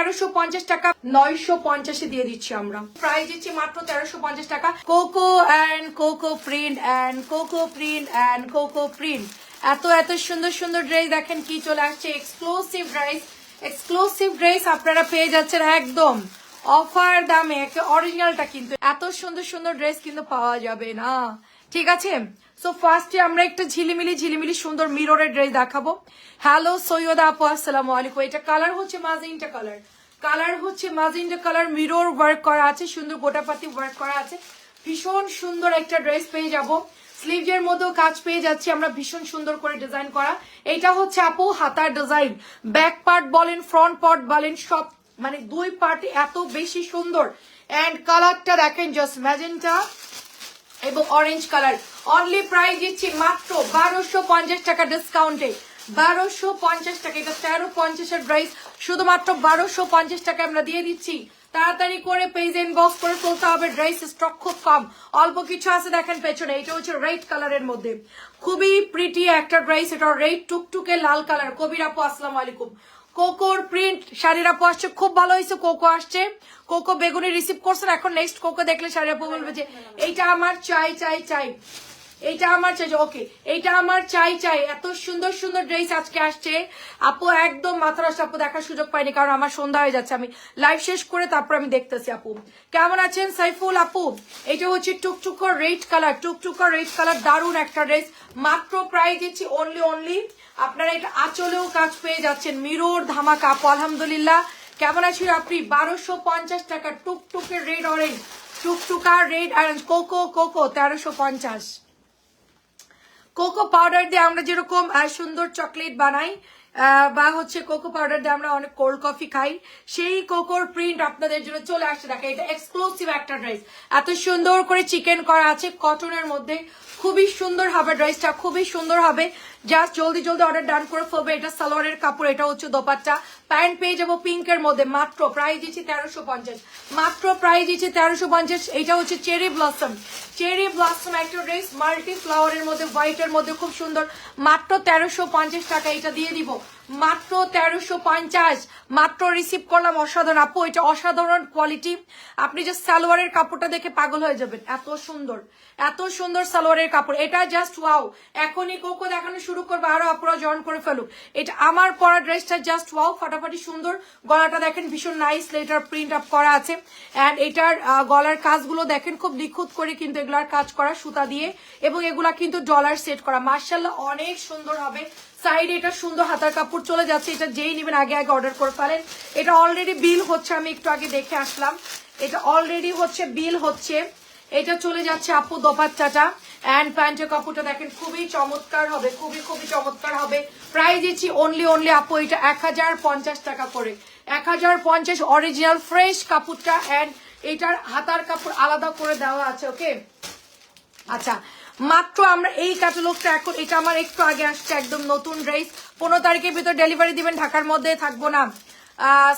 তেরোশো পঞ্চাশ টাকা দিয়ে দিচ্ছি আমরা। প্রাইস দিচ্ছি মাত্র তেরোশো পঞ্চাশ টাকা। Coco coco print coco print coco print এত এত সুন্দর সুন্দর ড্রেস দেখেন কি চলে আসছে। এক্সক্লুসিভ ড্রেস এক্সক্লুসিভ ড্রেস আপনারা পেয়ে যাচ্ছেন একদম। অফার দামে অরিজিনালটা কিন্তু। এত সুন্দর সুন্দর ড্রেস কিন্তু পাওয়া যাবে না। ঠিক আছে? সো ফার্স্টে আমরা একটা ঝিলিমিলি ঝিলিমিলি সুন্দর মিররের ড্রেস দেখাবো। হ্যালো সৈয়দ আপু, আসসালামু আলাইকুম। এটা কালার হচ্ছে মাজেন্টা কালার কালার হচ্ছে মাজেন্টা কালার মিরর ওয়ার্ক করা আছে, সুন্দর গোটাপাতি ওয়ার্ক করা আছে। ভীষণ সুন্দর একটা ড্রেস পেয়ে যাব। স্লিভের মধ্যেও কাজ পেয়ে যাচ্ছি, আমরা ভীষণ সুন্দর করে ডিজাইন করা। এটা হচ্ছে আপু হাতার ডিজাইন ব্যাক পার্ট বলেন ফ্রন্ট পার্ট বলেন, সব মানে দুই পার্ট এত বেশি সুন্দর। এন্ড কালারটা দেখেন জাস্ট ম্যাজেন্টা এবং অরেঞ্জ কালার অনলি প্রাইস দিচ্ছি মাত্র বারোশো পঞ্চাশ টাকা ডিসকাউন্টে বারোশো পঞ্চাশ টাকা, এটা তেরো পঞ্চাশের প্রাইস শুধুমাত্র বারোশো পঞ্চাশ টাকা আমরা দিয়ে দিচ্ছি। তাড়াতাড়ি করে পেজ ইনবক্স করে ফেলতে হবে ড্রেস স্টক খুব কম। অল্প কিছু আছে দেখেন পেছনে, এটা হচ্ছে রেড কালারের মধ্যে। খুবই প্রিটি একটা ড্রেস এটা রেড টুকটুকে লাল কালার কবির আপু, আসসালামু আলাইকুম। কোকোর প্রিন্ট শাড়ির আপু আসছে, খুব ভালো হয়েছে, কোকো আসছে। কোকো বেগুনি রিসিভ করছেন, এখন নেক্সট কোকো দেখলে শাড়ি আপু বলবে যে, এইটা আমার চাই চাই চাই। এইটা আমার চাই ওকে এইটা আমার চাই চাই। এত সুন্দর সুন্দর ড্রেস আজকে আসছে। আপু একদম মাথা নষ্ট আপু দেখার সুযোগ পাইনি, কারণ আমার সন্ধ্যা হয়ে যাচ্ছে। আমি লাইভ শেষ করে তারপর আমি দেখতেছি আপু। কেমন আছেন সাইফুল আপু? এটা হচ্ছে টুকটুকর রেড কালার টুকটুকর রেড কালার দারুণ একটা ড্রেস মাত্র প্রাইস দিচ্ছি অনলি অনলি আপনারা এটা আঁচলেও কাজ পেয়ে যাচ্ছেন। মিরর ধামাকা আলহামদুলিল্লাহ। কেমন আছেন আপনি? বারোশো পঞ্চাশ টাকা টুকটুকের রেড অরেঞ্জ টুকটুকা রেড অরেঞ্জ কোকো কোকো, তেরোশো পঞ্চাশ। কোকো পাউডার দিয়ে আমরা যেরকম সুন্দর চকলেট বানাই বা হচ্ছে কোকো পাউডার দিয়ে আমরা অনেক কোল্ড কফি খাই, সেই কোকোর প্রিন্ট আপনাদের জন্য চলে আসছে। দেখে এটা এক্সক্লুসিভ একটা ড্রেস এত সুন্দর করে চিকেন করা আছে কটনের মধ্যে। খুবই সুন্দর হবে ড্রেসটা খুবই সুন্দর হবে। জাস্ট জলদি জলদি অর্ডার ডান করে ফেলবে। এটা সালোয়ারের কাপড়, এটা হচ্ছে দোপাট্টা। প্যান্ট পেয়ে যাব পিঙ্কের মধ্যে। মাত্র প্রাইস দিচ্ছি তেরোশো পঞ্চাশ। মাত্র প্রাইস দিচ্ছি তেরোশো পঞ্চাশ। এটা হচ্ছে চেরি ব্লসম চেরি ব্লসম একটা ড্রেস মাল্টি ফ্লাওয়ারের মধ্যে হোয়াইটের মধ্যে খুব সুন্দর। মাত্র তেরোশো পঞ্চাশ টাকা এটা দিয়ে দিব। মাত্র তেরোশো পঞ্চাশ। মাত্র রিসিভ করলাম অসাধারণ। আপু, এটা অসাধারণ কোয়ালিটি আপনি যে সালোয়ারের কাপড়টা দেখে পাগল হয়ে যাবেন। এত সুন্দর। এত সুন্দর সালোয়ারের কাপড়। এটা জাস্ট ওয়াও এখনই কোকো দেখানো শুরু করবে, আরও আপুরা জয়েন করে ফেলুক। এটা আমার পরা ড্রেসটা জাস্ট ওয়াও ফাটাফাটি সুন্দর। গলাটা দেখেন ভীষণ নাইস এটার প্রিন্ট আপ করা আছে। অ্যান্ড এটার গলার কাজগুলো দেখেন খুব নিখুঁত করে কিন্তু এগুলার কাজ করা সুতা দিয়ে। এবং এগুলা কিন্তু ডলার সেট করা। মার্শাল্লাহ অনেক সুন্দর হবে। সাইডে এটা সুন্দর হাতার কাপড় চলে যাচ্ছে, এটা যেই নেবেন আগে আগে অর্ডার করে ফেলেন। এটা অলরেডি বিল হচ্ছে, আমি একটু আগে দেখে আসলাম। এটা অলরেডি হচ্ছে বিল হচ্ছে। এটা চলে যাচ্ছে আপু দোপাচ্চাটা অ্যান্ড প্যান্টের কাপড়টা দেখেন, খুবই চমৎকার হবে, খুবই খুবই চমৎকার হবে। প্রাইস দিচ্ছি অনলি অনলি আপু, এটা এক হাজার পঞ্চাশ টাকা করে। এক হাজার পঞ্চাশ অরিজিনাল ফ্রেশ কাপড়টা। অ্যান্ড এটার হাতার কাপড় আলাদা করে দেওয়া আছে ওকে আচ্ছা মাত্র আমরা এই ক্যাটালগটা এখন, এটা আমার একটু আগে আসছে একদম নতুন ড্রেস পনেরো তারিখের ভিতর ডেলিভারি দিবেন, ঢাকার মধ্যে থাকব না।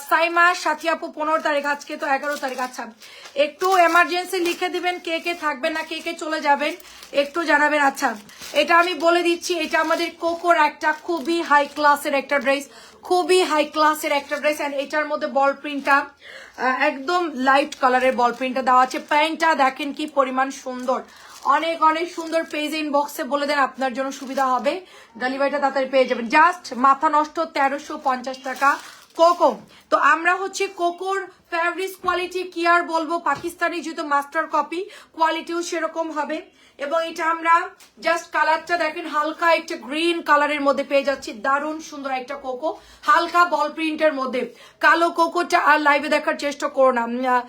সাইমা, সাথী আপু, পনেরো তারিখ, আজকে তো এগারো তারিখ আচ্ছা। একটু এমার্জেন্সি লিখে দিবেন কে কে থাকবেন না কে কে চলে যাবেন, একটু জানাবেন। আচ্ছা এটা আমি বলে দিচ্ছি, এটা আমাদের কোকোর একটা খুবই হাই ক্লাসের একটা ড্রেস খুবই হাই ক্লাসের একটা ড্রেস অ্যান্ড এটার মধ্যে বল প্রিন্টটা একদম লাইট কালারের বল প্রিন্টটা দেওয়া আছে। প্যান্টটা দেখেন কি পরিমাণ সুন্দর। অনেক অনেক সুন্দর পেজ ইনবক্সে বলে দেন আপনার জন্য সুবিধা হবে। ডেলিভারিটা তাড়াতাড়ি পেয়ে যাবেন। জাস্ট মাথা নষ্ট তেরোশো পঞ্চাশ টাকা কোকো। তো আমরা হচ্ছে কোকোর ফেভারিস কোয়ালিটি কি আর বলব? পাকিস্তানি যেহেতু মাস্টার কপি কোয়ালিটিও সেরকম হবে। এবং এটা আমরা জাস্ট কালারটা দেখেন, হালকা একটা গ্রিন কালারের মধ্যে পেয়ে যাচ্ছি। দারুণ সুন্দর একটা কোকো হালকা বল প্রিন্টের মধ্যে। কালো কোকোটা আর লাইভে দেখার চেষ্টা করো না।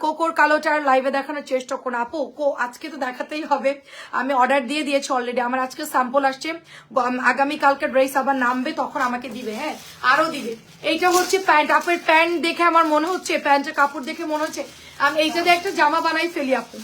কোকোর কালোটা আর লাইভে দেখানোর চেষ্টা করো না। আপু, কো, আজকে তো দেখাতেই হবে। আমি অর্ডার দিয়ে দিয়েছি অলরেডি আমার আজকে স্যাম্পল আসছে। গ- আগামী কালকে ড্রেস আবার নামবে, তখন আমাকে দিবে হ্যাঁ? আরও দিবে। এইটা হচ্ছে প্যান্ট আপের প্যান্ট দেখে আমার মনে হচ্ছে প্যান্টের কাপড় দেখে মনে হচ্ছে। আমি এইটা দিয়ে একটা জামা বানাই ফেলি, আপু।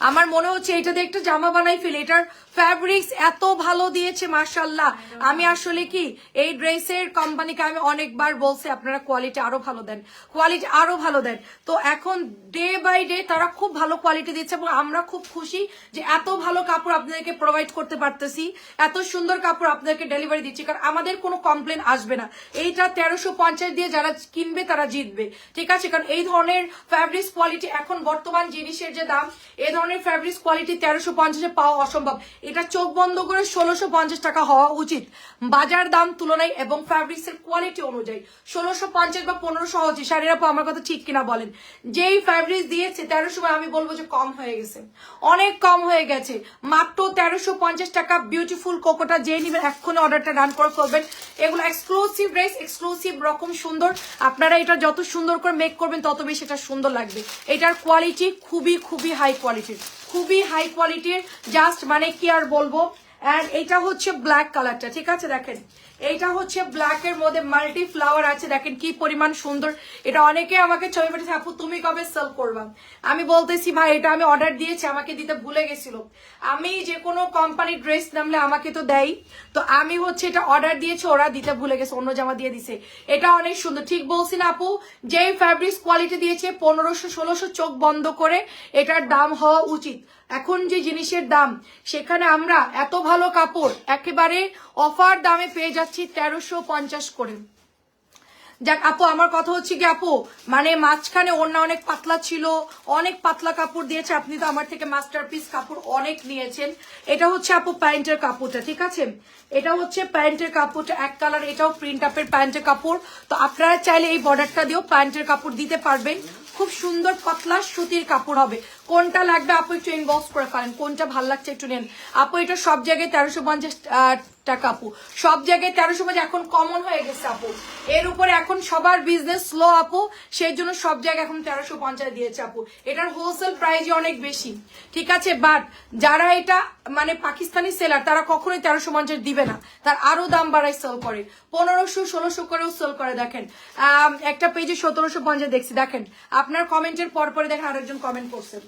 আমার মনে হচ্ছে এটা দিয়ে একটা জামা বানাই ফেলি। এটার ফ্যাব্রিক্স এত ভালো দিয়েছে মার্শাল্লাহ আমি আসলে কি, এই ড্রেসের কোম্পানিকে আমি অনেকবার বলছি, আপনারা কোয়ালিটি আরও ভালো দেন। কোয়ালিটি আরও ভালো দেন। তো এখন ডে বাই ডে তারা খুব ভালো কোয়ালিটি দিচ্ছে এবং আমরা খুব খুশি যে এত ভালো কাপড় আপনাদেরকে প্রোভাইড করতে পারতেছি। এত সুন্দর কাপড় আপনাদেরকে ডেলিভারি দিচ্ছি, কারণ আমাদের কোনো কমপ্লেন আসবে না। এইটা তেরোশো পঞ্চাশ দিয়ে যারা কিনবে, তারা জিতবে। ঠিক আছে? কারণ এই ধরনের ফ্যাব্রিক্স কোয়ালিটি এখন বর্তমান জিনিসের যে দাম, এই ধরনের ফ্যাব্রিক্স কোয়ালিটি তেরোশো পঞ্চাশে পাওয়া অসম্ভব। এটা চোখ বন্ধ করে ষোলোশো পঞ্চাশ টাকা হওয়া উচিত। বাজার দাম তুলনায় এবং ফ্যাব্রিক্স এর কোয়ালিটি অনুযায়ী ষোলোশো পঞ্চাশ বা পনেরোশো হচ্ছে শাড়ির আপু, আমার কথা ঠিক কিনা বলেন? যেই ফ্যাব্রিক্স দিয়েছে তেরোশো আমি বলব যে কম হয়ে গেছে। অনেক কম হয়ে গেছে। মাত্র তেরোশো পঞ্চাশ টাকা বিউটিফুল কোকোটা যে নিবেন, এক্ষুনি অর্ডারটা রান করে ফেলবেন। এগুলো এক্সক্লুসিভ ড্রেস এক্সক্লুসিভ রকম সুন্দর। আপনারা এটা যত সুন্দর করে মেক করবেন, তত বেশি এটা সুন্দর লাগবে। এটার কোয়ালিটি খুবই খুবই হাই কোয়ালিটির খুবই হাই কোয়ালিটির জাস্ট মানে কি আর বলব? এন্ড এটা হচ্ছে ব্ল্যাক কালারটা ঠিক আছে দেখেন? এইটা হচ্ছে ব্ল্যাক এর মধ্যে মাল্টি ফ্লাওয়ার আছে। দেখেন কি পরিমাণ সুন্দর। এটা অনেকে আমাকে ছবি পাঠিয়েছে, আপু, তুমি কবে সেল করবা? আমি বলতেছি, ভাই, এটা আমি অর্ডার দিয়েছি, আমাকে দিতে ভুলে গেছিল। আমি যে কোনো কোম্পানির ড্রেস নামলে আমাকে তো দেয়। তো আমি হচ্ছে এটা অর্ডার দিয়েছি, ওরা দিতে ভুলে গেছে, অন্য জামা দিয়ে দিছে। এটা অনেক সুন্দর। ঠিক বলছি না, আপু, যেই ফ্যাব্রিক্স কোয়ালিটি দিয়েছে, পনেরোশো, ষোলোশো চোখ বন্ধ করে এটার দাম হওয়া উচিত। এখন যে জিনিসের দাম, সেখানে আমরা এত ভালো কাপড় একেবারে অফার দামে পেয়ে যাচ্ছি তেরোশো পঞ্চাশ করে। যাক, আপু, আমার কথা হচ্ছে কি, আপু মানে মাঝখানে ওড়না অনেক পাতলা ছিল, অনেক পাতলা কাপড় দিয়েছে, আপনি তো আমার থেকে মাস্টারপিস কাপড় অনেক নিয়েছেন। এটা হচ্ছে, আপু, প্যান্টের কাপড়টা, ঠিক আছে? এটা হচ্ছে প্যান্টের কাপড়টা, এক কালার, এটাও প্রিন্ট আপের প্যান্টের কাপড়। তো আপনারা চাইলে এই বর্ডারটা দিয়েও প্যান্টের কাপড় দিতে পারবেন। খুব সুন্দর পাতলা সুতির কাপড় হবে। কোনটা লাগবে আপু একটু ইনবক্স করে ফেলেন, কোনটা ভালো লাগছে একটু নেন। আপু, এটা সব জায়গায় তেরোশো পঞ্চাশ টাকা আপু। সব জায়গায় তেরোশো পঞ্চাশ এখন কমন হয়ে গেছে আপু। এর উপরে এখন সবার বিজনেস স্লো আপু, সেই জন্য সব জায়গায় এখন তেরোশো পঞ্চাশ দিয়েছে আপু। এটার হোলসেল প্রাইসই অনেক বেশি, ঠিক আছে? বাট যারা এটা মানে পাকিস্তানি সেলার তারা কখনোই তেরোশো পঞ্চাশ দিবে না। তার আরও দাম বাড়ায় সেল করে। পনেরোশো, ষোলোশো করেও সেল করে, দেখেন। একটা পেজে সতেরোশো পঞ্চাশ দেখছি, দেখেন। আপনার কমেন্টের পর পরে দেখেন আরেকজন কমেন্ট করছেন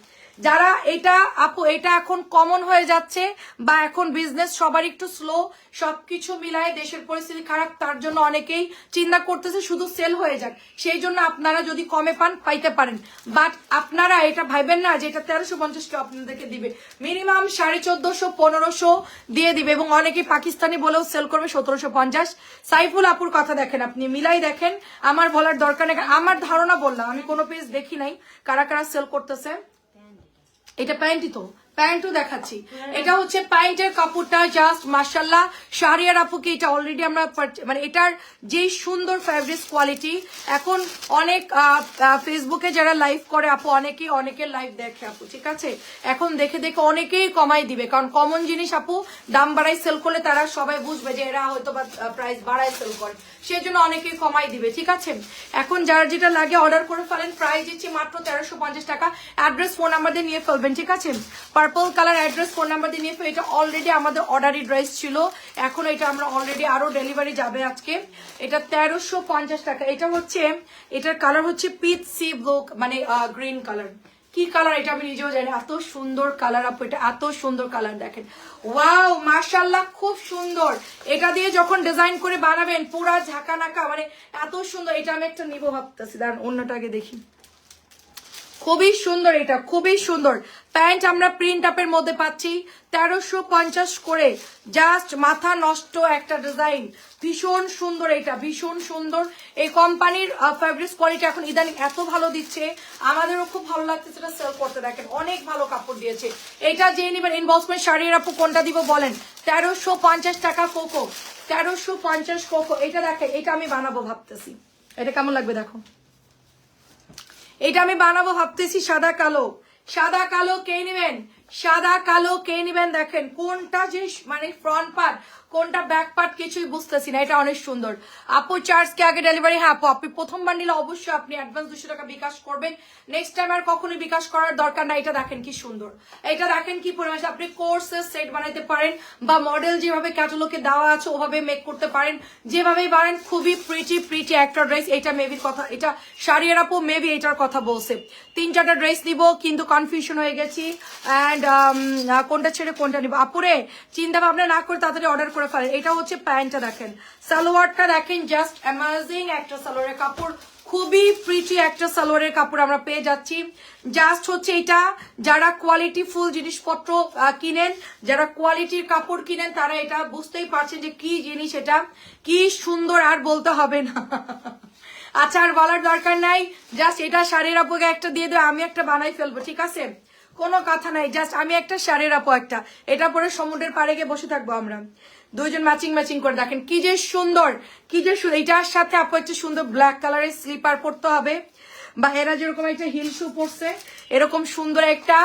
যারা এটা আপু, এটা এখন কমন হয়ে যাচ্ছে বা এখন বিজনেস সবার একটু স্লো সবকিছু মিলায় দেশের পরিস্থিতি খারাপ, তার জন্য অনেকেই চিন্তা করতেছে শুধু সেল হয়ে যাক। সেই জন্য আপনারা যদি কমে পান, পাইতে পারেন। বাট আপনারা এটা ভাইবেন না যে এটা তেরোশো পঞ্চাশ টাকা আপনাদেরকে দিবে। মিনিমাম সাড়ে চোদ্দশো, পনেরোশো দিয়ে দিবে এবং অনেকেই পাকিস্তানি বলেও সেল করবে সতেরোশো পঞ্চাশ। সাইফুল আপুর কথা দেখেন আপনি, মিলাই দেখেন। আমার বলার দরকার নেই। আমার ধারণা বললাম, আমি কোনো পেজ দেখি নাই। কারা কারা সেল করতেছে? এটা প্যান্টই তো। প্যান্টও দেখাচ্ছি। এটা হচ্ছে প্যান্টের কাপড়টা জাস্ট মার্শাল্লাহ শাড়িয়ার আপুকে এটা অলরেডি আমরা মানে এটার যে সুন্দর ফ্যাব্রিক্স কোয়ালিটি এখন অনেক ফেসবুকে যারা লাইভ করে, আপু, অনেকেই অনেকের লাইভ দেখে, আপু, ঠিক আছে? এখন দেখে দেখে অনেকেই কমাই দিবে, কারণ কমন জিনিস, আপু, দাম বাড়াই সেল করলে তারা সবাই বুঝবে যে এরা হয়তো বা প্রাইস বাড়ায় সেল করে। সেই জন্য অনেকেই কমাই দিবে, ঠিক আছে? এখন যার যেটা লাগে অর্ডার করে ফেলেন প্রাইস দিচ্ছি মাত্র তেরোশো টাকা। অ্যাড্রেস ফোন দিয়ে নিয়ে ফেলবেন, ঠিক আছে? Purple colour address phone number দিয়ে নিয়ে এটা অলরেডি আমাদের অর্ডারি ড্রেস ছিল। এখন এটা আমরা অলরেডি আরও ডেলিভারি যাবে আজকে। এটা তেরোশো পঞ্চাশ টাকা। এটা হচ্ছে, এটার কালার হচ্ছে পিচ সি ব্লু মানে গ্রিন কালার কি কালার এটা আমি নিজেও জানি এত সুন্দর কালার আপু, এটা এত সুন্দর কালার দেখেন। ওয়াও মার্শাল্লাহ খুব সুন্দর। এটা দিয়ে যখন ডিজাইন করে বানাবেন, পুরা ঝাঁকা নাকা মানে এত সুন্দর। এটা আমি একটা নিবো ভাবতেছি। দাঁড়ান অন্যটাকে দেখি। খুবই সুন্দর এটা, খুবই সুন্দর। প্যান্ট আমরা প্রিন্ট আপের মধ্যে পাচ্ছি, তেরোশো পঞ্চাশ করে জাস্ট মাথা নষ্ট একটা ডিজাইন ভীষণ সুন্দর এটা, ভীষণ সুন্দর। এই কোম্পানির ফ্যাব্রিক্স কোয়ালিটি এখন ইদানিং এত ভালো দিচ্ছে, আমাদেরও খুব ভালো লাগছে সেটা সেল করতে। দেখেন, অনেক ভালো কাপড় দিয়েছে। এটা যে নেবেন ইনবক্সমেন্ট শাড়ির আপু কোনটা দিব বলেন? তেরোশো পঞ্চাশ টাকা কোকো তেরোশো পঞ্চাশ কোকো এটা দেখেন, এটা আমি বানাবো ভাবতেছি। এটা কেমন লাগবে দেখো? এটা আমি বানাবো ভাবতেছি সাদা কালো। সাদা কালো কে নেবেন? সাদা, কালো, কে নিবেন দেখেন, কোনটা যে মানে ফ্রন্ট পার্ট কোনটা ব্যাক পার্ট কিছুই বুঝতেছি না, এটা অনেক সুন্দর। আপু চার্জ কে আগে ডেলিভারি হ্যাঁ আপু, আপনি প্রথমবার নিলে অবশ্যই আপনি অ্যাডভান্স দুশো টাকা বিকাশ করবেন। নেক্সট টাইম আর কখনোই বিকাশ করার দরকার না এটা দেখেন কি সুন্দর। এটা দেখেন কি পরিমাণ, আপনি কোর্সের সেট বানাইতে পারেন বা মডেল যেভাবে ক্যাটালগে দেওয়া আছে, ওভাবে মেক করতে পারেন। যেভাবেই পারেন খুবই প্রিটি প্রিটি একটা ড্রেস এটা মেবির কথা, এটা শাড়িয়ার আপু মেবি এটার কথা বলছে। তিন চারটা ড্রেস নিব, কিন্তু কনফিউশন হয়ে গেছি। অ্যান্ড কোনটা ছেড়ে কোনটা নিব। আপুরে চিন্তা ভাবনা না করে তাড়াতাড়ি অর্ডার করে ফেলেন। এটা হচ্ছে প্যান্টটা দেখেন। সালোয়ারটা দেখেন জাস্ট অ্যামাজিং একটা সালোয়ারের কাপড়। খুবই প্রিটি একটা সালোয়ারের কাপড় আমরা পেয়ে যাচ্ছি। জাস্ট হচ্ছে এটা, যারা কোয়ালিটি ফুল জিনিসপত্র কিনেন, যারা কোয়ালিটির কাপড় কিনেন, তারা এটা বুঝতেই পারছেন যে কি জিনিস এটা। কি সুন্দর আর বলতে হবে না। আর বলার দরকার নাই। জাস্ট এটা শাড়ির আপুকে একটা দিয়ে দেবে আমি একটা বানাই ফেলব, ঠিক আছে? কোনো কথা নাই জাস্ট আমি একটা শাড়ির আপু একটা। এটা পরে সমুদ্রের পাড়ে গিয়ে বসে থাকব আমরা। দুইজন ম্যাচিং ম্যাচিং করে দেখেন, কি যে সুন্দর, কি যে এটার সাথে আপু একটা সুন্দর ব্ল্যাক কালারের স্লিপার পরতে হবে। বা এরা যেরকম একটা হিল শু পরছে, এরকম সুন্দর একটা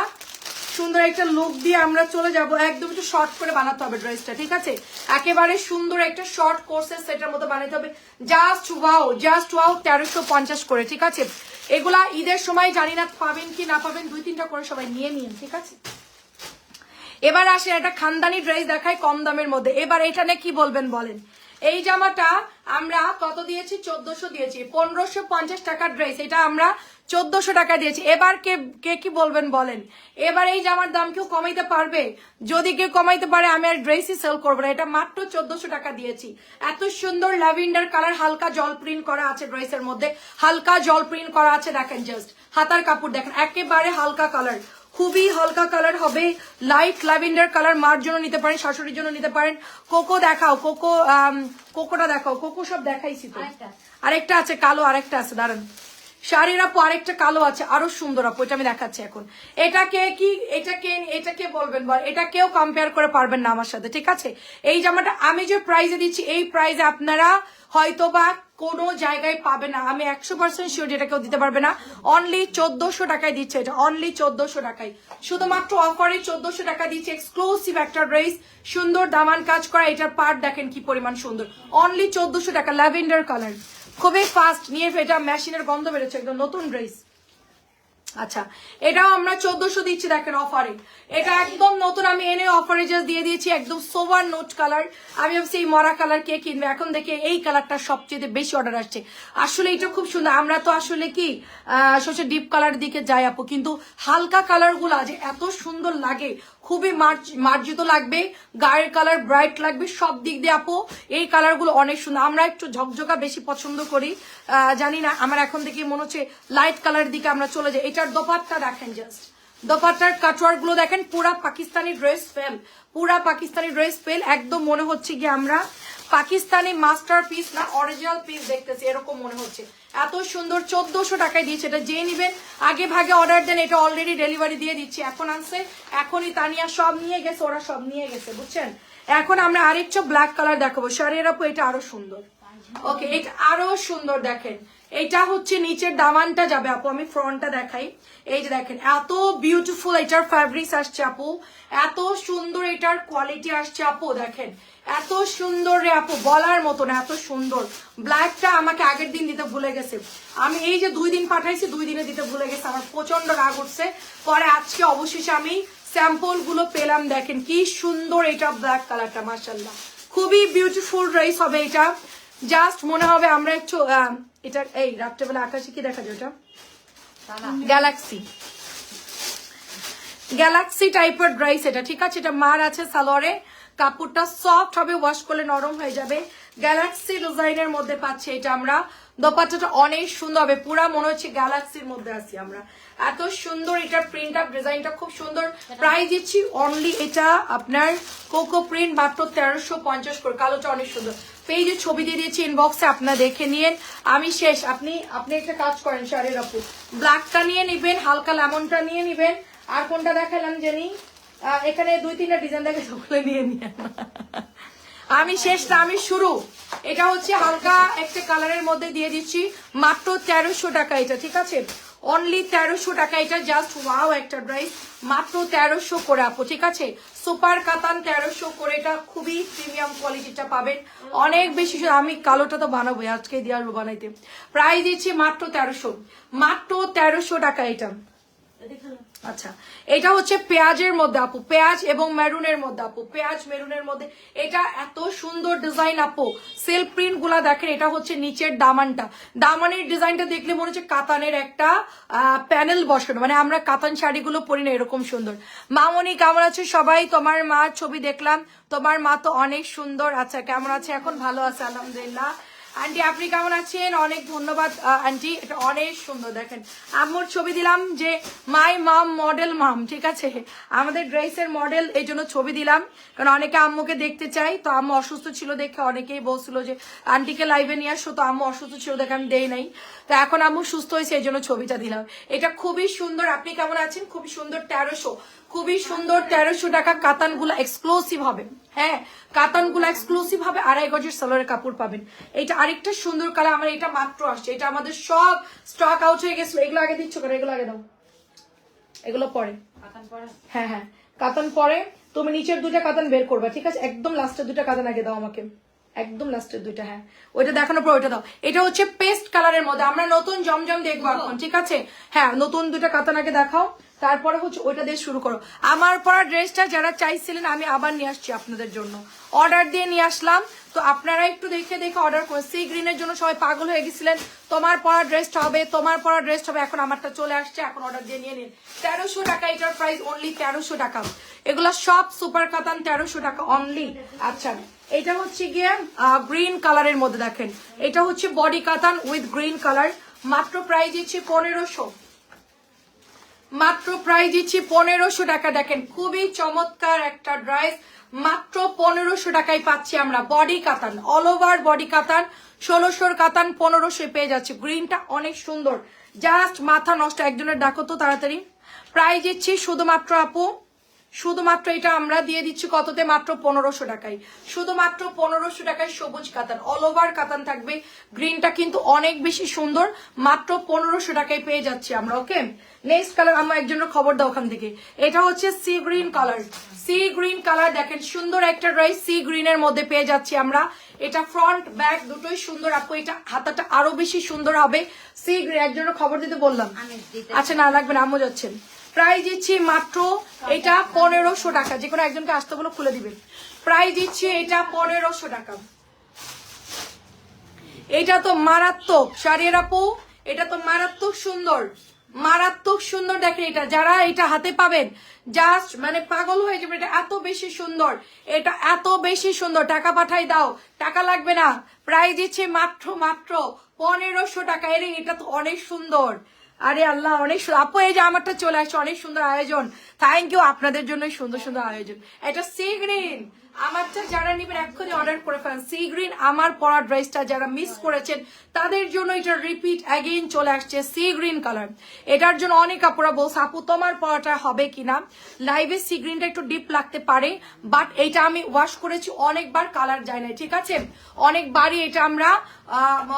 সুন্দর একটা লুক দিয়ে আমরা চলে যাব। একদম একটু শর্ট করে বানাতে হবে ড্রেসটা ঠিক আছে? একেবারে সুন্দর একটা শর্ট কোর্সের সেটার মতো বানাতে হবে। জাস্ট ওয়াও জাস্ট ওয়াও তেরোশো পঞ্চাশ করে, ঠিক আছে? এগুলা ঈদের সময় জানি না পাবেন কি না পাবেন, দুই তিনটা করে সবাই নিয়ে নিন, ঠিক আছে? এবার আসে একটা খানদানি ড্রেস দেখাই কম দামের মধ্যে। এবার এটা নিয়ে কি বলবেন বলেন? এই জামাটা আমরা কত দিয়েছি? চোদ্দশো দিয়েছি। পনেরোশো পঞ্চাশ টাকার ড্রেস এটা আমরা চোদ্দশো টাকা দিয়েছি। এবার কে কে কি বলবেন বলেন? এবার এই জামার দাম কেউ কমাইতে পারবে? যদি কেউ কমাইতে পারে আমি আর ড্রেসই সেল করব না। এটা মাত্র চোদ্দশো টাকা দিয়েছি। এত সুন্দর ল্যাভেন্ডার কালার হালকা জল প্রিন্ট করা আছে ড্রেসের মধ্যে। হালকা জল প্রিন্ট করা আছে দেখেন জাস্ট হাতার কাপড় দেখেন একেবারে হালকা কালার খুবই হালকা কালার হবে। লাইট ল্যাভেন্ডার কালার মার জন্য নিতে পারেন শাশুড়ির জন্য নিতে পারেন। কোকো দেখাও কোকো কোকোটা দেখাও কোকো সব দেখাইছি তো। আরেকটা আছে কালো আরেকটা আছে দাঁড়ান। শাড়ির আপু আরেকটা কালো আছে, আরও সুন্দর আপু, এটা আমি দেখাচ্ছি এখন। এটাকে কি, এটাকে এটাকে বলবেন বল এটা কেউ কম্পেয়ার করে পারবেন না আমার সাথে, ঠিক আছে? এই জামাটা আমি যে প্রাইজে দিচ্ছি, এই প্রাইজে আপনারা হয়তো বা কোনো জায়গায় পাবে না। আমি একশো পার্সেন্ট শিওর এটা কেউ দিতে পারবে না। অনলি চোদ্দশো টাকায় দিচ্ছে এটা অনলি চোদ্দশো টাকায়। শুধুমাত্র অফারে চোদ্দশো টাকা দিচ্ছে এক্সক্লুসিভ একটা ড্রেস সুন্দর দামান কাজ করা, এটার পার্ট দেখেন কি পরিমাণ সুন্দর। অনলি চোদ্দশো টাকা ল্যাভেন্ডার কালার খুবই ফাস্ট নিয়ে এটা মেশিনের গন্ধ বেরোচ্ছে, একদম নতুন ড্রেস আচ্ছা এটাও আমরা চোদ্দশো দিচ্ছি, দেখেন অফারে এটা একদম নতুন, আমি এনে অফারে জাস্ট দিয়ে দিয়েছি, একদম সোভার নোট কালার আমি ভাবছি এই মরা কালার কে কিনবে? এখন দেখে এই কালারটা সবচেয়ে বেশি অর্ডার আসছে। আসলে এটা খুব সুন্দর, আমরা তো আসলে কি সবচেয়ে ডিপ কালার দিকে যাই আপু, কিন্তু হালকা কালারগুলা যে এত সুন্দর লাগে খুবই মার্জ- মার্জিত লাগবে, গায়ের কালার ব্রাইট লাগবে সব দিক দিয়ে আপু। এই কালারগুলো অনেক সুন্দর। আমরা একটু ঝকঝকা বেশি পছন্দ করি। জানি না, আমার এখন থেকে মনে হচ্ছে লাইট কালার দিকে আমরা চলে যাই। এটার দোপাট্টা দেখেন জাস্ট দোপাট্টার কাটোয়ারগুলো দেখেন, পুরা পাকিস্তানি ড্রেস ফেল পুরা পাকিস্তানি ড্রেস ফেল একদম মনে হচ্ছে কি আমরা পাকিস্তানি মাস্টার পিস না অরিজিনাল পিস দেখতেছি, এরকম মনে হচ্ছে। এত সুন্দর চোদ্দশো টাকায় দিয়েছে, এটা যে নিবেন, আগে ভাগে অর্ডার দেন, এটা অলরেডি ডেলিভারি দিয়ে দিচ্ছি, এখন আনছে, এখনই তানিয়া সব নিয়ে গেছে, ওরা সব নিয়ে গেছে, বুঝছেন? এখন আমরা আরেকটা ব্ল্যাক কালার দেখাবো। শাড়ির আপু, এটা আরও সুন্দর। ওকে এটা আরও সুন্দর দেখেন। এটা হচ্ছে নিচের দামানটা যাবে, আপু, আমি ফ্রন্টটা দেখাই। এই যে দেখেন, এত বিউটিফুল এটার ফ্যাব্রিক্স আসছে, আপু। এত সুন্দর এটার কোয়ালিটি আসছে, আপু, দেখেন। এত সুন্দর রে, আপু, বলার মতো এত সুন্দর। ব্ল্যাকটা আমাকে আগের দিন দিতে ভুলে গেছে। আমি এই যে দুই দিন পাঠাইছি, দুই দিনে দিতে ভুলে গেছে, আমার প্রচণ্ড রাগ উঠছে। পরে আজকে অবশেষে আমি স্যাম্পলগুলো পেলাম, দেখেন কি সুন্দর এটা ব্ল্যাক কালারটা মার্শাল্লাহ খুবই বিউটিফুল ড্রেস হবে এটা। জাস্ট মনে হবে আমরা একটু এটা এই রাত্রেবেলা আকাশে কি দেখা যায় ওটা? গ্যালাক্সি গ্যালাক্সি টাইপের ড্রেস এটা ঠিক আছে? এটা মার আছে সালোয়ারে কাপড়টা সফট হবে ওয়াশ করলে নরম হয়ে যাবে। গ্যালাক্সি ডিজাইনের মধ্যে পাচ্ছি এটা আমরা। দোপাট্টাটা অনেক সুন্দর হবে পুরা মনে হচ্ছে গ্যালাক্সির মধ্যে আছি আমরা। এত সুন্দর এটার প্রিন্ট আপ ডিজাইনটা খুব সুন্দর। প্রাইস দিচ্ছি অনলি এটা আপনার কোকো প্রিন্ট মাত্র তেরোশো পঞ্চাশ করে। কালোটা অনেক সুন্দর। পেজে ছবি দিয়ে দিয়েছি ইনবক্সে আপনারা দেখে নিয়েন। আমি শেষ, আপনি আপনি একটা কাজ করেন, শাড়ির আপু ব্ল্যাকটা নিয়ে নিবেন, হালকা লেমনটা নিয়ে নিবেন। আর কোনটা দেখালাম জানি? এখানে দুই তিনটা ডিজাইন দেখে সকলে নিয়ে নিয়ে আমি শেষ না, আমি শুরু। এটা হচ্ছে হালকা একটা কালারের মধ্যে দিয়ে দিচ্ছি। মাত্র তেরোশো টাকা এটা, ঠিক আছে? অনলি তেরোশো টাকা। এটা জাস্ট ওয়াও একটা ড্রেস মাত্র তেরোশো করে আপু, ঠিক আছে? সুপার কাতান তেরোশো করে। এটা খুবই প্রিমিয়াম কোয়ালিটিটা পাবেন। অনেক বেশি আমি কালোটা তো বানাবো আজকে দিয়ে বানাইতে। প্রাইস দিচ্ছি মাত্র তেরোশো। মাত্র তেরোশো টাকা এটা। আচ্ছা এটা হচ্ছে পেঁয়াজের মধ্যে আপু, পেঁয়াজ এবং মেরুনের মধ্যে আপু, পেঁয়াজ, মেরুনের মধ্যে। এটা এত সুন্দর ডিজাইন আপু সেল প্রিন্টগুলা দেখেন, এটা হচ্ছে নিচের দামানটা। দামানের ডিজাইনটা দেখলে মনে হচ্ছে কাতানের একটা প্যানেল বসানো মানে আমরা কাতান শাড়িগুলো পরি না এরকম সুন্দর। মামনি, কেমন আছে? সবাই, তোমার মা ছবি দেখলাম। তোমার মা তো অনেক সুন্দর আচ্ছা কেমন আছে? এখন ভালো আছে, আলহামদুলিল্লাহ। আন্টি আপনি কেমন আছেন? অনেক ধন্যবাদ আন্টি। এটা অনেক সুন্দর, দেখেন। আম্মুর ছবি দিলাম যে মাই মাম মডেল মাম ঠিক আছে? আমাদের ড্রেসের মডেল এই জন্য ছবি দিলাম। কারণ অনেকে আম্মুকে দেখতে চাই তো আম্মু অসুস্থ ছিল দেখে অনেকেই বলছিল যে, আন্টিকে লাইভে নিয়ে আসো। তো আম্মু অসুস্থ ছিল দেখে আমি দেই নাই। তো এখন আম্মু সুস্থ হয়েছে, এই জন্য ছবিটা দিলাম। এটা খুবই সুন্দর, আপনি কেমন আছেন? খুবই সুন্দর তেরোশো। খুবই সুন্দর তেরোশো টাকা কাতানগুলো এক্সক্লুসিভ হবে। হ্যাঁ কাতানগুলো এক্সক্লুসিভ হবে আড়াই গজের সালোয়ারের কাপড় পাবেন। এটা আরেকটা সুন্দর কালার আমার এটা মাত্র আসছে। এটা আমাদের সব স্টক আউট হয়ে গেছিল। এগুলো আগে দিচ্ছ কেন? এগুলো আগে দাও। এগুলো পরে। হ্যাঁ হ্যাঁ। কাতান পরে তুমি নিচের দুটা কাতান বের করবে ঠিক আছে? একদম লাস্টের দুটা কাতান আগে দাও আমাকে। একদম লাস্টের দুইটা হ্যাঁ। ওইটা দেখানোর পর ওইটা দাও। এটা হচ্ছে পেস্ট কালারের মধ্যে। আমরা নতুন জমজম দেখব এখন ঠিক আছে? হ্যাঁ নতুন দুটা কাতান আগে দেখাও। তারপরে হচ্ছে ওইটা দিয়ে শুরু করো। আমার পরা ড্রেসটা যারা চাইছিলেন, আমি আবার নিয়ে আসছি আপনাদের জন্য। অর্ডার দিয়ে নিয়ে আসলাম। তো আপনারা একটু দেখে দেখে অর্ডার করে। সি গ্রিনের জন্য সবাই পাগল হয়ে গেছিলেন। তোমার পরা ড্রেসটা হবে, তোমার পরা ড্রেসটা হবে, এখন আমারটা চলে আসছে, এখন অর্ডার দিয়ে নিয়ে নিন। তেরোশো টাকা, এটার প্রাইস অনলি তেরোশো টাকা। এগুলো সব সুপার কাতান তেরোশো টাকা অনলি আচ্ছা এটা হচ্ছে গিয়ে গ্রিন কালারের মধ্যে দেখেন। এটা হচ্ছে বডি কাতান উইথ গ্রিন কালার মাত্র প্রাইস দিচ্ছি পনেরোশো। মাত্র প্রায় দিচ্ছি পনেরোশো টাকা। দেখেন, খুবই চমৎকার একটা ড্রেস মাত্র পনেরোশো টাকায় পাচ্ছি আমরা বডি কাতান অল ওভার বডি কাতান, ষোলোশোর কাতান পনেরোশো পেয়ে যাচ্ছে। গ্রিনটা অনেক সুন্দর। জাস্ট মাথা নষ্ট, একজনের ডাকো তো তাড়াতাড়ি। প্রায় দিচ্ছি শুধুমাত্র আপু শুধুমাত্র এটা আমরা দিয়ে দিচ্ছি কততে? মাত্র পনেরোশো টাকায়। শুধুমাত্র পনেরোশো টাকায় সবুজ কাতান। অল ওভার কাতান থাকবে। গ্রিনটা কিন্তু অনেক বেশি সুন্দর। মাত্র পনেরোশো টাকায় পেয়ে যাচ্ছি আমরা ওকে নেক্সট কালার আমার একজনের খবর দাও ওখান থেকে। এটা হচ্ছে sea green colour sea green colour দেখেন সুন্দর একটা ড্রেস সি গ্রিনের মধ্যে পেয়ে যাচ্ছি আমরা। এটা ফ্রন্ট ব্যাক দুটোই সুন্দর। আপু এটা হাতাটা আরও বেশি সুন্দর হবে। সি গ্রিন একজনের খবর দিতে বললাম। আচ্ছা না লাগবে না আম্মু যাচ্ছেন। প্রাইস দিচ্ছি মাত্র এটা পনেরোশো টাকা। যে কোনো একজনকে আসতে বলো, খুলে দিবেন প্রাইস দিচ্ছি এটা পনেরোশো টাকা। এটা তো মারাত্মক। শাড়ির আপু, এটা তো মারাত্মক সুন্দর। মারাত্মক সুন্দর দেখেন এটা। যারা এটা হাতে পাবেন জাস্ট মানে পাগল হয়ে যাবে এটা এত বেশি সুন্দর। এটা এত বেশি সুন্দর। টাকা পাঠাই দাও। টাকা লাগবে না। প্রাইস দিচ্ছে মাত্র মাত্র পনেরোশো টাকা। এর এটা তো অনেক সুন্দর। আরে আল্লাহ, অনেক আপু, এই আমারটা চলে আসছে, অনেক সুন্দর আয়োজন। থ্যাংক ইউ আপনাদের জন্য সুন্দর সুন্দর আয়োজন। এটা সি গ্রিন আমারটা যারা নিবেন এক্ষুনি অর্ডার করে ফেলেন। সি গ্রিন আমার পরা ড্রেসটা যারা মিস করেছেন, তাদের জন্য এটা রিপিট অ্যাগেইন চলে আসছে সি গ্রিন কালার এটার জন্য অনেক আপুরা বলছে, আপু, তোমার পরাটা হবে কিনা? লাইভে সি গ্রিনটা একটু ডিপ লাগতে পারে বাট এটা আমি ওয়াশ করেছি, অনেকবার কালার যায় না ঠিক আছে? অনেকবারই এটা আমরা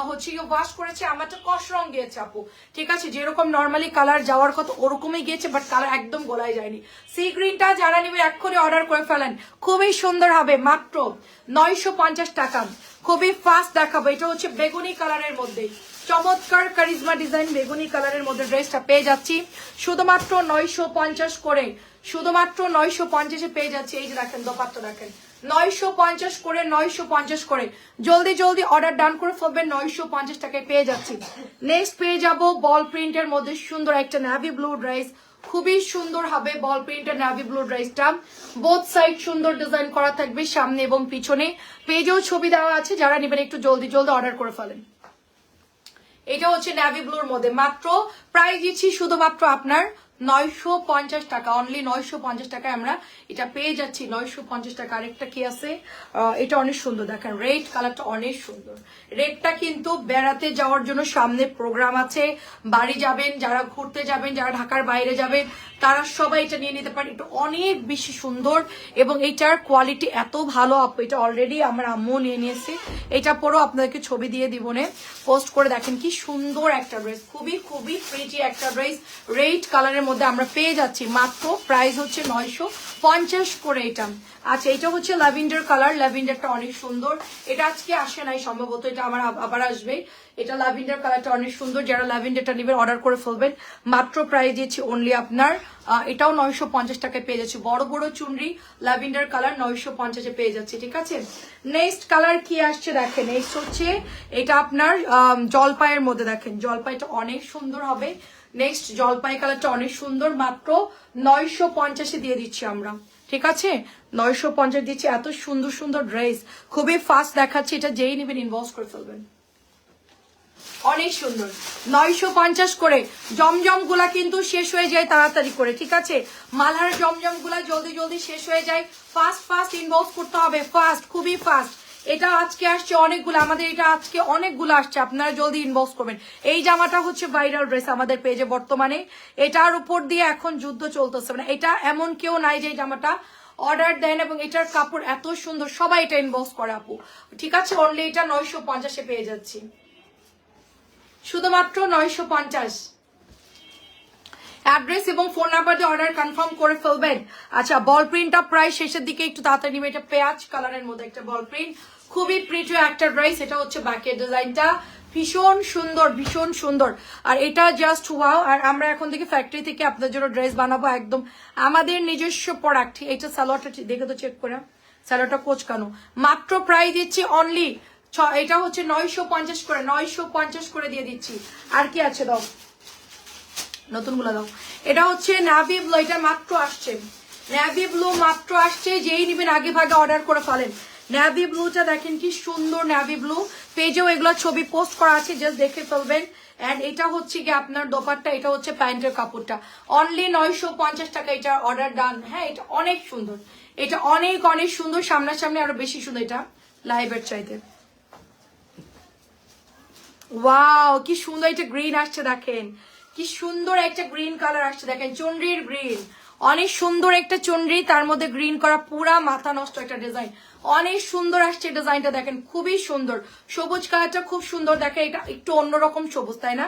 হচ্ছে ওয়াশ করেছি, আমারটা কষ রং গিয়েছে, আপু। ঠিক আছে, যেরকম নর্মালি কালার যাওয়ার কথা ওরকমই গিয়েছে বাট কালার একদম গোলায় যায়নি। সি গ্রিনটা যারা নিবেন, এক্ষুনি অর্ডার করে ফেলেন। খুবই সুন্দর হবে, মাত্র নয়শো পঞ্চাশ টাকা। খুবই ফাস্ট দেখাবো, এটা হচ্ছে বেগুনি কালারের মধ্যে। চমৎকার কারিজমা ডিজাইন বেগুনি কালারের মধ্যে ড্রেসটা পেয়ে যাচ্ছি। শুধুমাত্র নয়শো পঞ্চাশ করে, শুধুমাত্র নয়শো পঞ্চাশে পেয়ে যাচ্ছি। এই যে দেখেন দোপাত্র দেখেন। নয়শো পঞ্চাশ করে, নয়শো পঞ্চাশ করে। জলদি জলদি অর্ডার ডান করে ফেলবেন নয়শো পঞ্চাশ টাকায় পেয়ে যাচ্ছি। নেক্সট পেয়ে যাব বল প্রিন্টের মধ্যে সুন্দর একটা নাভি ব্লু ড্রেস খুবই সুন্দর হবে বল প্রিন্টের নাভি ব্লু ড্রেসটা বোথ সাইড সুন্দর ডিজাইন করা থাকবে সামনে এবং পিছনে। পেজেও ছবি দেওয়া আছে, যারা নেবেন একটু জলদি জলদি অর্ডার করে ফেলেন। এটা হচ্ছে ন্যাভি ব্লুর মধ্যে। মাত্র প্রাইস দিচ্ছি শুধুমাত্র আপনার নয়শো পঞ্চাশ টাকা অনলি নয়শো পঞ্চাশ টাকায় আমরা এটা পেয়ে যাচ্ছি। নয়শো পঞ্চাশ টাকা আরেকটা কি আছে? এটা অনেক সুন্দর, দেখেন রেড কালারটা অনেক সুন্দর। রেডটা কিন্তু বেড়াতে যাওয়ার জন্য সামনে প্রোগ্রাম আছে। বাড়ি যাবেন, যারা ঘুরতে যাবেন, যারা ঢাকার বাইরে যাবেন, তারা সবাই এটা নিয়ে নিতে পারেন। এটা অনেক বেশি সুন্দর এবং এটার কোয়ালিটি এত ভালো। এটা অলরেডি আমার আম্মু নিয়ে নিয়েছে। এটা পরেও আপনাদেরকে ছবি দিয়ে দিব নে। পোস্ট করে দেখেন কি সুন্দর একটা ড্রেস খুবই খুবই প্রিটি একটা ড্রেস রেড কালারের মধ্যে আমরা পেয়ে যাচ্ছি। মাত্র প্রাইস হচ্ছে নয়শো পঞ্চাশ করে এটা। আচ্ছা এটা হচ্ছে ল্যাভেন্ডার কালার ল্যাভেন্ডারটা অনেক সুন্দর। এটা আজকে আসে নাই সম্ভবত, এটা আমার আবার আসবে। এটা ল্যাভেন্ডার কালারটা অনেক সুন্দর। যারা ল্যাভেন্ডারটা নেবেন অর্ডার করে ফেলবেন। মাত্র প্রাইস দিয়েছি অনলি আপনার এটাও নয়শো পঞ্চাশ টাকায় পেয়ে যাচ্ছে। বড় বড় চুনরি ল্যাভেন্ডার কালার নয়শো পঞ্চাশে পেয়ে যাচ্ছে, ঠিক আছে? নেক্সট কালার কি আসছে দেখেন? নেক্সট হচ্ছে এটা আপনার জলপাইয়ের মধ্যে দেখেন। জলপাইটা অনেক সুন্দর হবে। নেক্সট জলপাই কালারটা অনেক সুন্দর, মাত্র নয়শো পঞ্চাশে দিয়ে দিচ্ছি আমরা। ঠিক আছে? নয়শো পঞ্চাশ দিচ্ছি, এত সুন্দর সুন্দর ড্রেস খুবই ফাস্ট দেখাচ্ছি, এটা যেই নেবেন ইনভলভ করে ফেলবেন। অনেক সুন্দর। নয়শো পঞ্চাশ করে জমজমগুলা কিন্তু শেষ হয়ে যায় তাড়াতাড়ি করে, ঠিক আছে? মালহার জমজমগুলা জলদি জলদি শেষ হয়ে যায়। ফাস্ট ফাস্ট ইনভলভ করতে হবে ফাস্ট খুবই ফাস্ট এটা আজকে আসছে অনেকগুলো, আমাদের এটা আজকে অনেকগুলো আসছে, আপনারা জলদি ইনবক্স করবেন। এই জামাটা হচ্ছে ভাইরাল ড্রেস আমাদের পেজে বর্তমানে। এটার উপর দিয়ে এখন যুদ্ধ চলতেছে। মানে এটা এমন কেউ নাই যে জামাটা অর্ডার দেন এবং এটার কাপড় এত সুন্দর, সবাই এটা ইনবক্স করে, আপু। ঠিক আছে অনলি এটা নয়শো পঞ্চাশে পেয়ে যাচ্ছি। শুধুমাত্র নয়শো পঞ্চাশ। অ্যাড্রেস এবং ফোন নাম্বার দিয়ে অর্ডার কনফার্ম করে ফেলবেন। আচ্ছা বল প্রিন্টটা প্রায় শেষের দিকে একটু তাড়াতাড়ি নিবে, এটা পেঁয়াজ কালারের মধ্যে একটা বল প্রিন্ট খুবই প্রিটি একটা ড্রেস এটা হচ্ছে ব্যাকের ডিজাইনটা ভীষণ সুন্দর ভীষণ সুন্দর। আর এটা জাস্ট ওয়াও আর আমরা এখন থেকে ফ্যাক্টরি থেকে আপনার জন্য ড্রেস বানাবো একদম আমাদের নিজস্ব প্রোডাক্ট এটা সালোয়ারটা দেখে তো চেক করে স্যালোটা কোচকানো। মাত্র প্রাইস দিচ্ছি অনলি এটা হচ্ছে নয়শো পঞ্চাশ করে, নয়শো পঞ্চাশ করে দিয়ে দিচ্ছি। আর কি আছে দাও? নতুনগুলো দাও। এটা হচ্ছে ন্যাভি ব্লু এটা মাত্র আসছে। ন্যাভি ব্লু মাত্র আসছে, যেই নিবেন আগে ভাগে অর্ডার করে ফেলেন। ন্যাভি ব্লুটা দেখেন কি সুন্দর ন্যাভি ব্লু পেজেও এগুলো ছবি পোস্ট করা আছে জাস্ট দেখে ফেলবেন। অ্যান্ড এটা হচ্ছে কি আপনার দোপারটা এটা হচ্ছে প্যান্টের কাপড়টা। অনলি নয়শো পঞ্চাশ টাকা এটা অর্ডার ডান হ্যাঁ এটা অনেক সুন্দর। এটা অনেক অনেক সুন্দর। সামনাসামনি আরও বেশি সুন্দর এটা লাইভের চাইতে। ওয়াও কি সুন্দর একটা গ্রিন আসছে দেখেন। কি সুন্দর একটা গ্রিন কালার আসছে দেখেন, চন্দ্রির গ্রিন অনেক সুন্দর একটা চন্দ্রি তার মধ্যে গ্রিন করা পুরা মাথা নষ্ট একটা ডিজাইন অনেক সুন্দর আসছে ডিজাইনটা দেখেন খুবই সুন্দর। সবুজ কালারটা খুব সুন্দর দেখেন এটা একটু অন্যরকম সবুজ তাই না?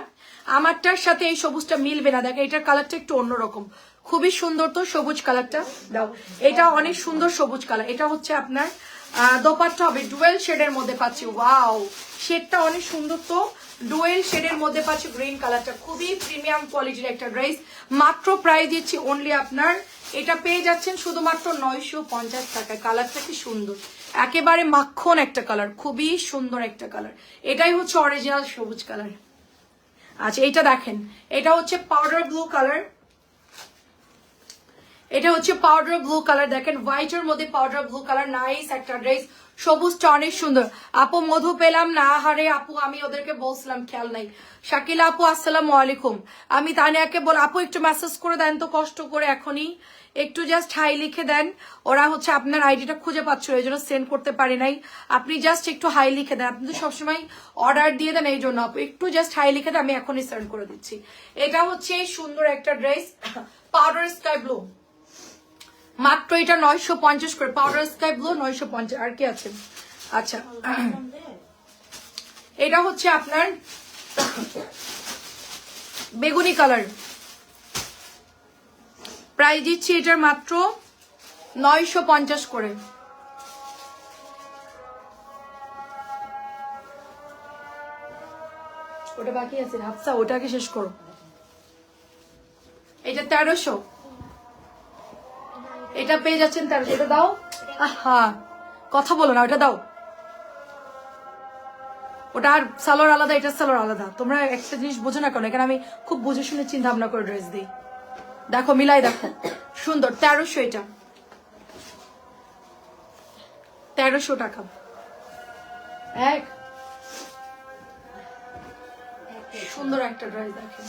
আমারটার সাথে এই সবুজটা মিলবে না দেখেন এটার কালারটা একটু অন্যরকম। খুবই সুন্দর তো সবুজ কালারটা দাও এটা অনেক সুন্দর সবুজ কালার এটা হচ্ছে আপনার আহ, দোপাট্টা হবে ডুয়েল শেডের মধ্যে পাচ্ছি। ওয়াও শেডটা অনেক সুন্দর তো। ডুয়েল শেডের মধ্যে পাচ্ছি গ্রিন কালারটা। খুবই প্রিমিয়াম কোয়ালিটির একটা ড্রেস। মাত্র প্রাইস দিচ্ছি অনলি আপনার। এটা পেয়ে যাচ্ছেন শুধুমাত্র নয়শো পঞ্চাশ টাকায়। কালারটা কি সুন্দর। একেবারে মাখন একটা কালার, খুবই সুন্দর একটা কালার। এটাই হচ্ছে অরিজিনাল সবুজ কালার। আচ্ছা এটা দেখেন। এটা হচ্ছে পাউডার ব্লু কালার এটা হচ্ছে পাউডার ব্লু কালার দেখেন হোয়াইটের মধ্যে পাউডার ব্লু কালার নাইস একটা ড্রেস। সবুজটা অনেক সুন্দর। আপু, মধু পেলাম না হারে আপু, আমি ওদেরকে বলছিলাম, খেয়াল নাই। শাকিলা আপু, আসসালাম আলাইকুম। আমি তানিয়াকে বল, আপু, একটু মেসেজ করে দেন তো, কষ্ট করে এখনই। একটু জাস্ট হাই লিখে দেন। ওরা হচ্ছে আপনার আইডিটা খুঁজে পাচ্ছিল এই জন্য সেন্ড করতে পারে নাই। আপনি জাস্ট একটু হাই লিখে দেন। আপনি তো সবসময় অর্ডার দিয়ে দেন, এই জন্য আপু। একটু জাস্ট হাই লিখে দেন, আমি এখনই সেন্ড করে দিচ্ছি। এটা হচ্ছে সুন্দর একটা ড্রেস পাউডার স্কাই ব্লু মাত্র এটা নয়শো পঞ্চাশ করে। পাউডার স্কাই ব্লু নয়শো পঞ্চাশ। আর কি আছে? আচ্ছা। এটা হচ্ছে আপনার বেগুনি কালার প্রাইস দিচ্ছি এটার মাত্র নয়শো পঞ্চাশ করে। ওটা বাকি আছে। হাফসা, ওটাকে শেষ করো। এটা তেরোশো। এটা পেয়ে যাচ্ছেন তেরোশো এটা দাও। আহা, কথা বলো না, ওটা দাও। ওটা আর সালোয়ার আলাদা, এটা সালোয়ার আলাদা। তোমরা একটা জিনিস বোঝো না কেন? এখানে আমি খুব বুঝে শুনে চিন্তা ভাবনা করে ড্রেস দিই। দেখো, মিলাই দেখো। সুন্দর, তেরোশো এটা। তেরোশো টাকা। এক। সুন্দর একটা ড্রেস দেখেন।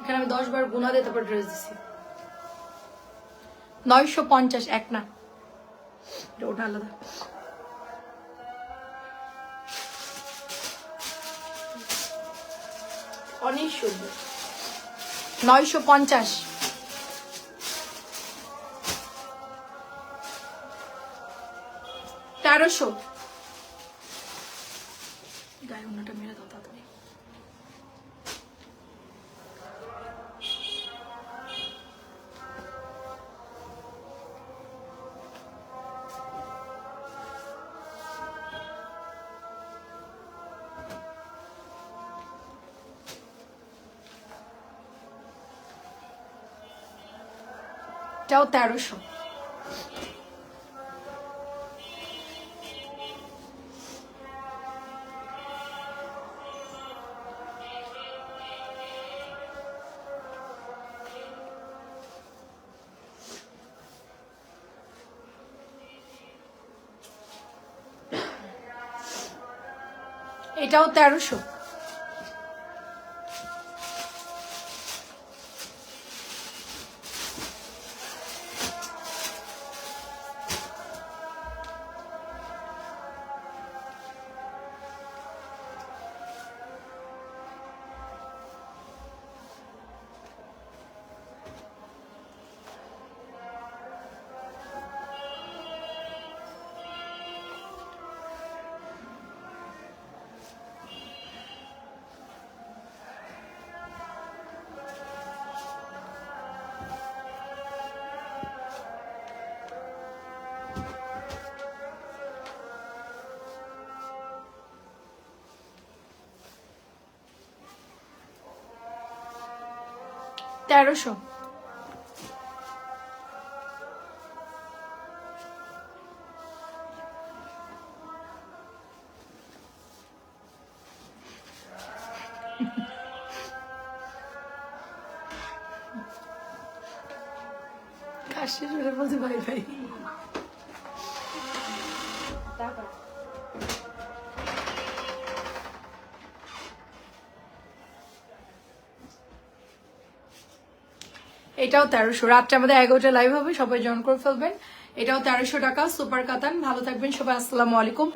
এখানে আমি দশ বার গুণা দিয়ে তারপর ড্রেস দিছি। নয়শো পঞ্চাশ এক না। ওটা আলাদা। নয়শো পঞ্চাশ। তেরোশো। গায়ে এটাও তেরোশো। এটাও তেরোশো। তেরোশো। এটাও তেরোশো। রাত্রে আমাদের এগারোটা লাইভ হবে, সবাই জয়েন করে ফেলবেন। এটাও তেরোশো টাকা সুপার কাতান ভালো থাকবেন সবাই, আসসালামু আলাইকুম।